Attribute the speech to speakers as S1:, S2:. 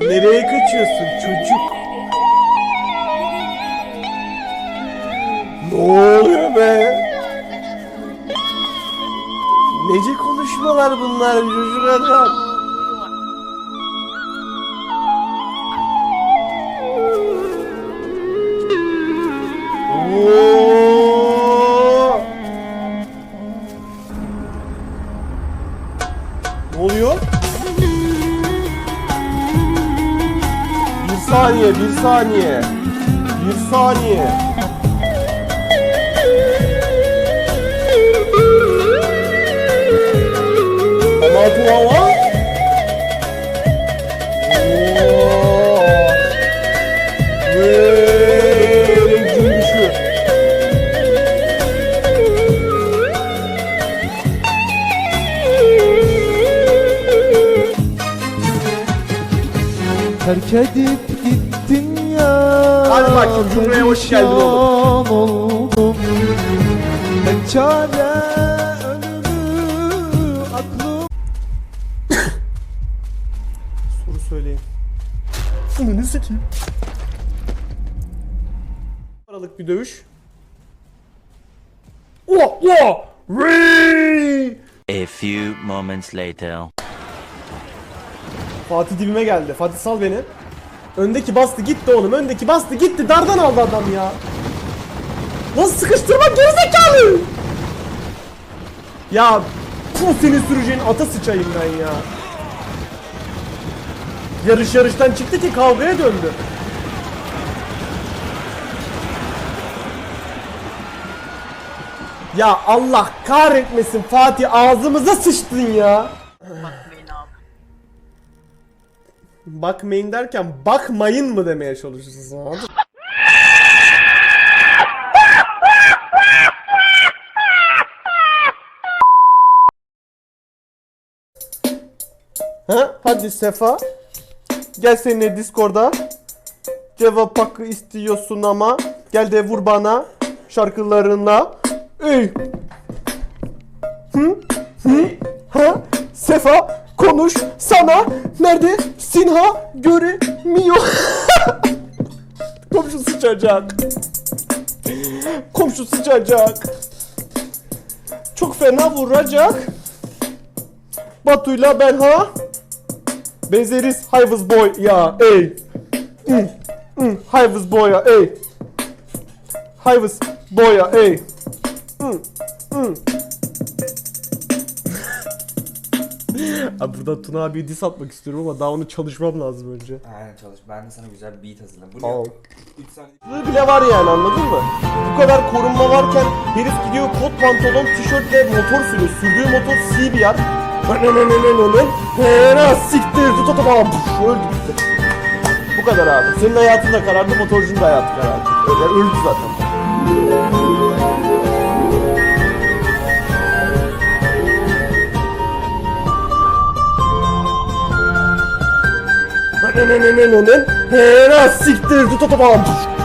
S1: Nereye kaçıyorsun çocuk? Ne oluyor be? Nece konuşmalar bunlar çocuk adam? Ne oluyor? Saniye, bir saniye. Bir saniye. Bu hava...
S2: Terk edip gittin ya
S1: Hadi bakayım, Cumhuriyet'e hoş geldin oğlum.
S2: oldum Tek çare ölümü aklım
S1: Soru söyleyin. Bunu ne sikeyim? Aralık bir dövüş. Oh, oh! Rey!
S3: A few moments later.
S1: Fatih dibime geldi. Fatih sal beni. Öndeki bastı gitti oğlum. Öndeki bastı gitti. Dardan aldı adam ya. Nasıl sıkıştırmak gerizekalı? Ya bu senin süreceğin ata sıçayım ben ya. Yarış yarıştan çıktı ki kavgaya döndü. Ya Allah kahretmesin Fatih ağzımıza sıçtın ya. Bakmayın derken bakmayın mı demeye çalışıyorsunuz? Ha? Hadi Sefa. Gel seninle Discord'a. Cevap hakkı istiyorsun ama. Gel de vur bana şarkılarınla. Ey. Hı? Hı? Ha? Sefa konuş sana nerede Sinha göremiyor. Komşu sıçacak. Komşu sıçacak. Çok fena vuracak. Batu'yla ben ha. Benzeriz Hayvız Boy ya ey. Hı, Hayvız Boy ya ey. Hayvız Boy ya ey. Hı, Abi burada Tuna abiye diss atmak istiyorum ama daha onu çalışmam lazım önce.
S4: Aynen çalış. Ben de sana güzel bir beat hazırladım. Bu
S1: Tamam.
S4: ne? 3 saniye.
S1: Bile var yani anladın mı? Bu kadar korunma varken herif gidiyor kot pantolon, tişörtle motor sürüyor. Sürdüğü motor CBR. Hera siktir tut tut tamam öldü gitti. Bu kadar abi. Senin hayatın da karardı, motorcunun da hayatı karardı. Öyle öldü zaten. Hera siktir tut tut